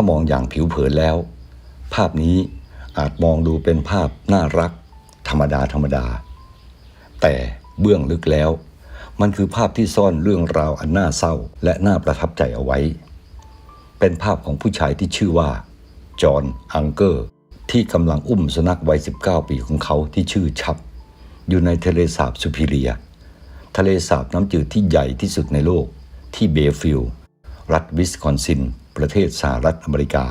้ามองอย่างผิวเผินแล้ว ภาพนี้อาจมองดูเป็นภาพน่ารัก ธรรมดาธรรมดา แต่เบื้องลึกแล้ว มันคือภาพที่ซ่อนเรื่องราวอันน่าเศร้าและน่าประทับใจเอาไว้ เป็นภาพของผู้ชายที่ชื่อว่า จอห์นอังเกอร์ ที่กำลังอุ้มสุนัขวัย 19 ปีของเขาที่ชื่อชับ อยู่ในทะเลสาบซูพิเรีย ทะเลสาบน้ำจืดที่ใหญ่ที่สุดในโลกที่เบฟิลด์รัฐวิสคอนซิน ประเทศสหรัฐอเมริกา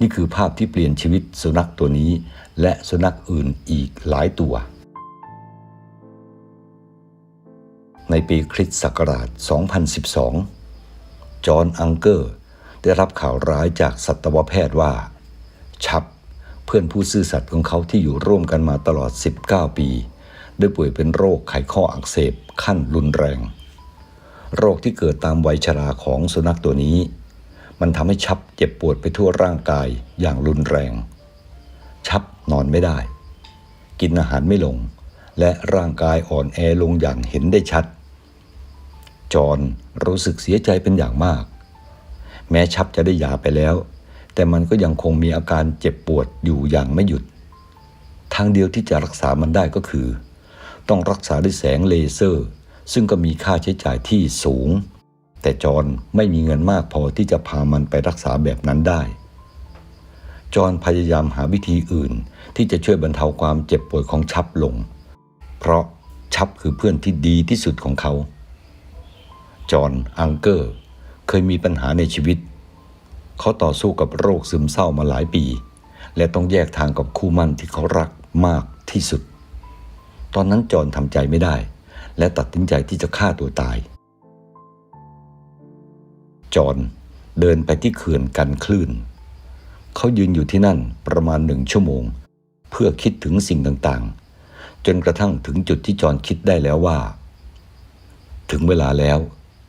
นี่คือภาพที่เปลี่ยนชีวิตสุนัขตัวนี้ และสุนัขอื่นอีกหลายตัว ในปีคริสต์ศักราช 2012 จอห์นอังเกอร์ได้รับข่าวร้ายจากสัตวแพทย์ว่า ชับ เพื่อนผู้ซื่อสัตย์ของเขาที่อยู่ร่วมกันมาตลอด 19 ปี ได้ป่วยเป็นโรคไขข้ออักเสบขั้นรุนแรง โรคที่เกิดตามวัยชราของสุนัขตัวนี้ มันทำให้ชับเจ็บปวดไปทั่วร่างกายอย่างรุนแรง ชับนอนไม่ได้ กินอาหารไม่ลง และร่างกายอ่อนแอลงอย่างเห็นได้ชัด จอนรู้สึกเสียใจเป็นอย่างมาก แม้ชับจะได้ยาไปแล้ว แต่มันก็ยังคงมีอาการเจ็บปวดอยู่อย่างไม่หยุด ทางเดียวที่จะรักษามันได้ก็คือ ต้องรักษาด้วยแสงเลเซอร์ ซึ่งก็มีค่าใช้จ่ายที่สูง แต่จอห์นไม่มีเงินมากพอที่จะพามันไปรักษาแบบนั้นได้ จอห์นพยายามหาวิธีอื่นที่จะช่วยบรรเทาความเจ็บปวดของชับลง เพราะชับคือเพื่อนที่ดีที่สุดของเขา จอห์นอังเกอร์ เคยมีปัญหาในชีวิต เขาต่อสู้กับโรคซึมเศร้ามาหลายปี และต้องแยกทางกับคู่มั่นที่เขารักมากที่สุด ตอนนั้นจอห์นทำใจไม่ได้ และตัดสินใจที่จะฆ่าตัวตาย จอห์นเดินไปที่เขื่อนกันคลื่น เขายืนอยู่ที่นั่นประมาณหนึ่งชั่วโมง เพื่อคิดถึงสิ่งต่างๆ จนกระทั่งถึงจุดที่จอห์นคิดได้แล้วว่า ถึงเวลาแล้ว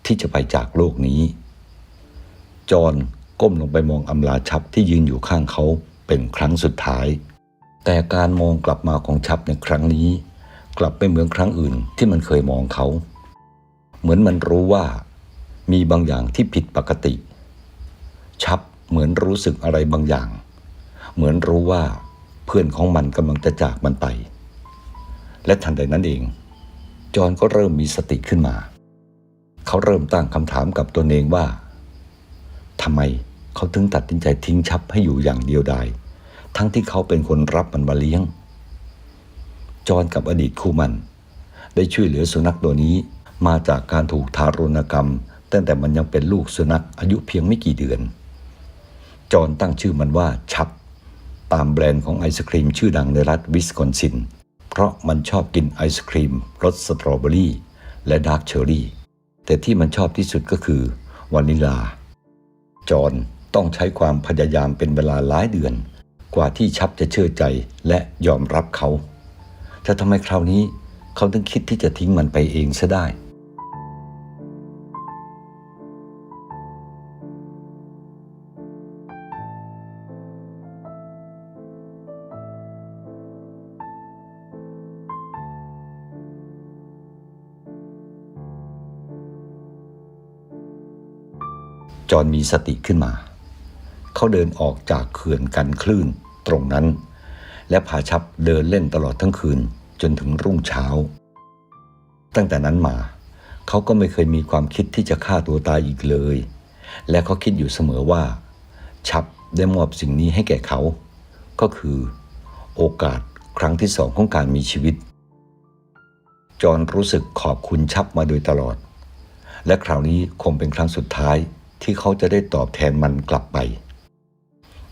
ที่จะไปจากโลกนี้ จอห์นก้มลงไปมองอำลาชับที่ยืนอยู่ข้างเขาเป็นครั้งสุดท้าย แต่การมองกลับมาของชับในครั้งนี้ กลับไม่เหมือนครั้งอื่นที่มันเคยมองเขา เหมือนมันรู้ว่า มีบางอย่างที่ผิดปกติ ชับเหมือนรู้สึกอะไรบางอย่าง เหมือนรู้ว่าเพื่อนของมันกำลังจะจากมันไป และทันใดนั้นเอง จอห์นก็เริ่มมีสติขึ้นมา เขาเริ่มตั้งคำถามกับตัวเองว่าทำไมเขาถึงตัดสินใจทิ้งชับให้อยู่อย่างเดียวดายทั้งที่เขาเป็นคนรับมันมาเลี้ยง จอห์นกับอดีตคู่มัน ได้ช่วยเหลือสุนัขตัวนี้มาจากการถูกทารุณกรรม ตั้งแต่มันยังเป็นลูกสุนัขอายุเพียงไม่กี่เดือน จอห์นตั้งชื่อมันว่าชับ ตามแบรนด์ของไอศครีมชื่อดังในรัฐวิสคอนซิน เพราะมันชอบกินไอศครีมรสสตรอเบอรี่และดาร์กเชอร์รี่ แต่ที่มันชอบที่สุดก็คือวานิลา จอห์นต้องใช้ความพยายามเป็นเวลาหลายเดือน กว่าที่ชับจะเชื่อใจและยอมรับเขา แต่ทำไมคราวนี้เขาถึงคิดที่จะทิ้งมันไปเองซะได้ จอนมีสติขึ้นมา เขาเดินออกจากเขื่อนกันคลื่นตรงนั้น และพาชับเดินเล่นตลอดทั้งคืนจนถึงรุ่งเช้า ตั้งแต่นั้นมา เขาก็ไม่เคยมีความคิดที่จะฆ่าตัวตายอีกเลย และเขาคิดอยู่เสมอว่า ชับได้มอบสิ่งนี้ให้แก่เขา ก็คือ โอกาสครั้งที่สองของการมีชีวิต จอห์นรู้สึกขอบคุณชับมาโดยตลอด และคราวนี้คงเป็นครั้งสุดท้ายที่เขาจะได้ตอบแทนมันกลับไป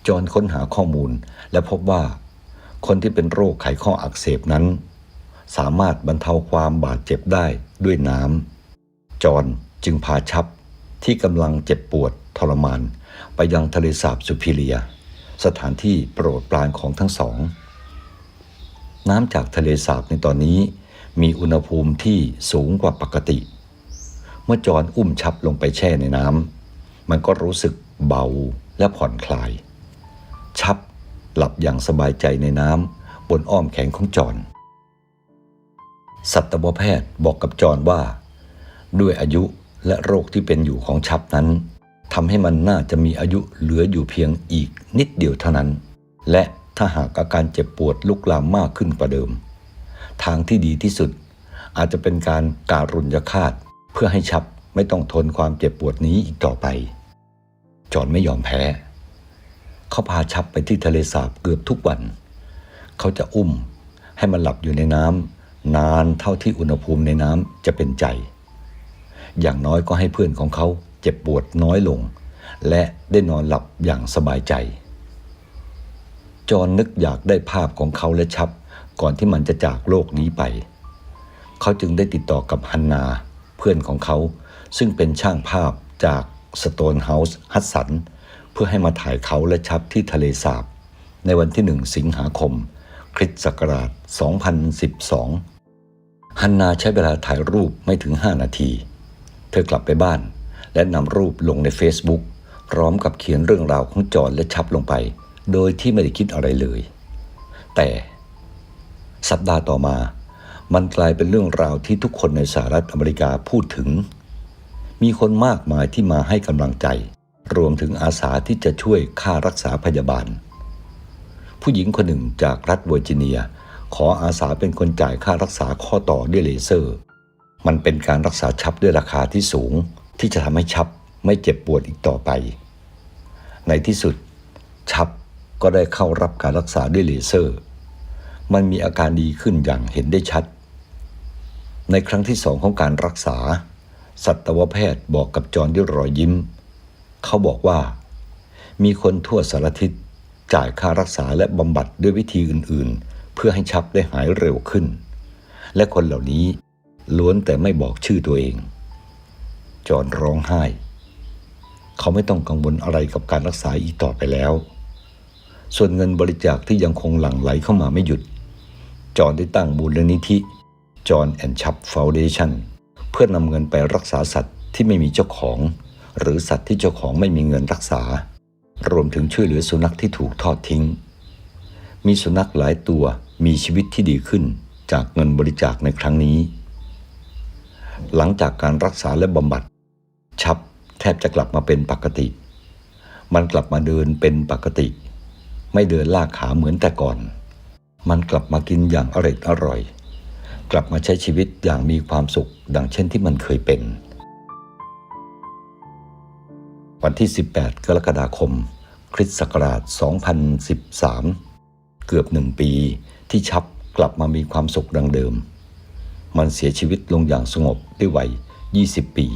จอห์นค้นหาข้อมูลและพบว่า คนที่เป็นโรคไขข้ออักเสบนั้น สามารถบรรเทาความบาดเจ็บได้ด้วยน้ำจอนจึงพาชับที่กำลังเจ็บปวดทรมาน ไปยังทะเลสาบสุพิเลีย สถานที่โปรดปรานของทั้งสอง น้ำจากทะเลสาบในตอนนี้ มีอุณหภูมิที่สูงกว่าปกติ เมื่อจอนอุ้มชับลงไปแช่ในน้ำมันก็รู้สึกเบาและผ่อนคลาย ชับ หลับอย่างสบายใจในน้ำบนอ้อมแขนของจอนสัตวแพทย์บอกกับจอนว่า ด้วยอายุและโรคที่เป็นอยู่ของชับนั้นทำให้มันน่าจะมีอายุเหลืออยู่เพียงอีกนิดเดียวเท่านั้น และถ้าหากอาการเจ็บปวดลุกลามมากขึ้นกว่าเดิม ทางที่ดีที่สุด อาจจะเป็นการการุญยฆาตเพื่อให้ชับไม่ต้องทนความเจ็บปวดนี้อีกต่อไป จอนไม่ยอมแพ้ เขาพาชับไปที่ทะเลสาบเกือบทุกวัน เขาจะอุ้มให้มันหลับอยู่ในน้ำนานเท่าที่อุณหภูมิในน้ำจะเป็นใจ อย่างน้อยก็ให้เพื่อนของเขาเจ็บปวดน้อยลง และได้นอนหลับอย่างสบายใจ จอนนึกอยากได้ภาพของเขาและชับก่อนที่มันจะจากโลกนี้ไป เขาจึงได้ติดต่อกับฮันนาเพื่อนของเขา ซึ่งเป็นช่างภาพจากสโตนเฮาส์ฮัตสัน เพื่อให้มาถ่ายเขาและชับที่ทะเลสาบ ในวันที่หนึ่งสิงหาคม คริสต์ศักราช 2012 ฮันนาใช้เวลาถ่ายรูปไม่ถึง 5 นาที เธอกลับไปบ้าน และนำรูปลงใน Facebook พร้อมกับเขียนเรื่องราวของจอนและชับลงไป โดยที่ไม่ได้คิดอะไรเลย แต่สัปดาห์ต่อมา มันกลายเป็นเรื่องราวที่ทุกคนในสหรัฐอเมริกาพูดถึง มีคนมากมายที่มาให้กำลังใจ รวมถึงอาสาที่จะช่วยค่ารักษาพยาบาล ผู้หญิงคนหนึ่งจากรัฐเวอร์จิเนีย ขออาสาเป็นคนจ่ายค่ารักษาข้อต่อด้วยเลเซอร์ มันเป็นการรักษาชับด้วยราคาที่สูง ที่จะทำให้ชับไม่เจ็บปวดอีกต่อไป ในที่สุด ชับก็ได้เข้ารับการรักษาด้วยเลเซอร์ มันมีอาการดีขึ้นอย่างเห็นได้ชัด ในครั้งที่สองของการรักษา สัตวแพทย์บอกกับจอห์นด้วยรอยยิ้ม เขาบอกว่า มีคนทั่วสารทิศจ่ายค่ารักษาและบำบัดด้วยวิธีอื่นๆ เพื่อให้ชับได้หายเร็วขึ้น และคนเหล่านี้ล้วนแต่ไม่บอกชื่อตัวเอง จอห์นร้องไห้ เขาไม่ต้องกังวลอะไรกับการรักษาอีกต่อไปแล้ว ส่วนเงินบริจาคที่ยังคงหลั่งไหลเข้ามาไม่หยุด จอห์นได้ตั้งมูลนิธิจอห์นแอนชับฟาวเดชันเพื่อนำเงินไปรักษาสัตว์ที่ไม่มีเจ้าของ หรือสัตว์ที่เจ้าของไม่มีเงินรักษา รวมถึงช่วยเหลือสุนัขที่ถูกทอดทิ้ง มีสุนัขหลายตัวมีชีวิตที่ดีขึ้นจากเงินบริจาคในครั้งนี้ หลังจากการรักษาและบำบัด ชับแทบจะกลับมาเป็นปกติ มันกลับมาเดินเป็นปกติ ไม่เดินลากขาเหมือนแต่ก่อน มันกลับมากินอย่างอร่อยอร่อย กลับมาใช้ชีวิตอย่างมีความสุข ดังเช่นที่มันเคยเป็น วันที่ 18 กรกฎาคม คริสต์ศักราช 2013 เกือบหนึ่งปีที่ชับกลับมามีความสุขดังเดิม มันเสียชีวิตลงอย่างสงบด้วยวัย 20 ปี